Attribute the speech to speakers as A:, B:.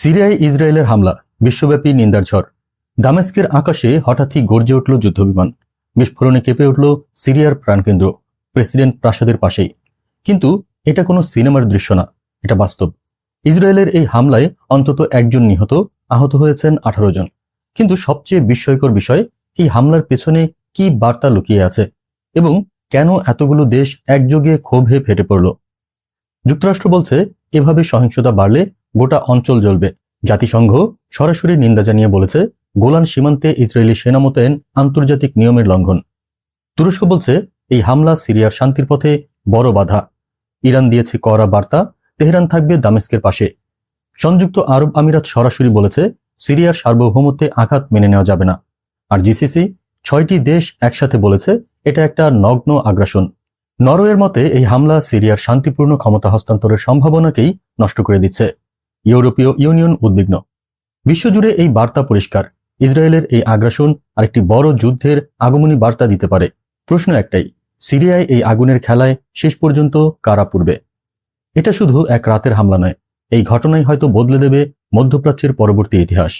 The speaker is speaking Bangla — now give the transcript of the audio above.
A: সিরিয়ায় ইসরায়েলের হামলা, বিশ্বব্যাপী নিন্দার ঝড়। দামেস্কের আকাশে হঠাৎই গর্জে উঠল যুদ্ধবিমান। বিস্ফোরণে কেঁপে উঠল সিরিয়ার প্রাণকেন্দ্র, প্রেসিডেন্ট প্রাসাদের পাশেই। কিন্তু এটা কোনো সিনেমার দৃশ্য না, এটা বাস্তব। ইসরায়েলের এই হামলায় অন্তত একজন নিহত, আহত হয়েছেন আঠারো জন। কিন্তু সবচেয়ে বিস্ময়কর বিষয়, এই হামলার পেছনে কি বার্তা লুকিয়ে আছে এবং কেন এতগুলো দেশ একযোগে ক্ষোভে ফেটে পড়ল? যুক্তরাষ্ট্র বলছে, এভাবে সহিংসতা বাড়লে গোটা অঞ্চল জ্বলবে। জাতিসংঘ সরাসরি নিন্দা জানিয়ে বলেছে, গোলান সীমান্তে ইসরায়েলি সেনা মোতায়েন আন্তর্জাতিক নিয়মের লঙ্ঘন। তুরস্ক বলছে, এই হামলা সিরিয়ার শান্তির পথে বড় বাধা। ইরান দিয়েছে কড়া বার্তা, তেহরান থাকবে দামেস্কের পাশে। সংযুক্ত আরব আমিরাত সরাসরি বলেছে, সিরিয়ার সার্বভৌমত্বে আঘাত মেনে নেওয়া যাবে না। আর জিসিসি ছয়টি দেশ একসাথে বলেছে, এটা একটা নগ্ন আগ্রাসন। নরওয়ের মতে, এই হামলা সিরিয়ার শান্তিপূর্ণ ক্ষমতা হস্তান্তরের সম্ভাবনাকেই নষ্ট করে দিচ্ছে। ইউরোপীয় ইউনিয়ন উদ্বিগ্ন। বিশ্বজুড়ে এই বার্তা পরিষ্কার। ইসরায়েলের এই আগ্রাসন আরেকটি বড় যুদ্ধের আগমনী বার্তা দিতে পারে। প্রশ্ন একটাই, সিরিয়ায় এই আগুনের খেলায় শেষ পর্যন্ত কারা পূর্বে এটা শুধু এক রাতের হামলা নয়, এই ঘটনাই হয়তো বদলে দেবে মধ্যপ্রাচ্যের পরবর্তী ইতিহাস।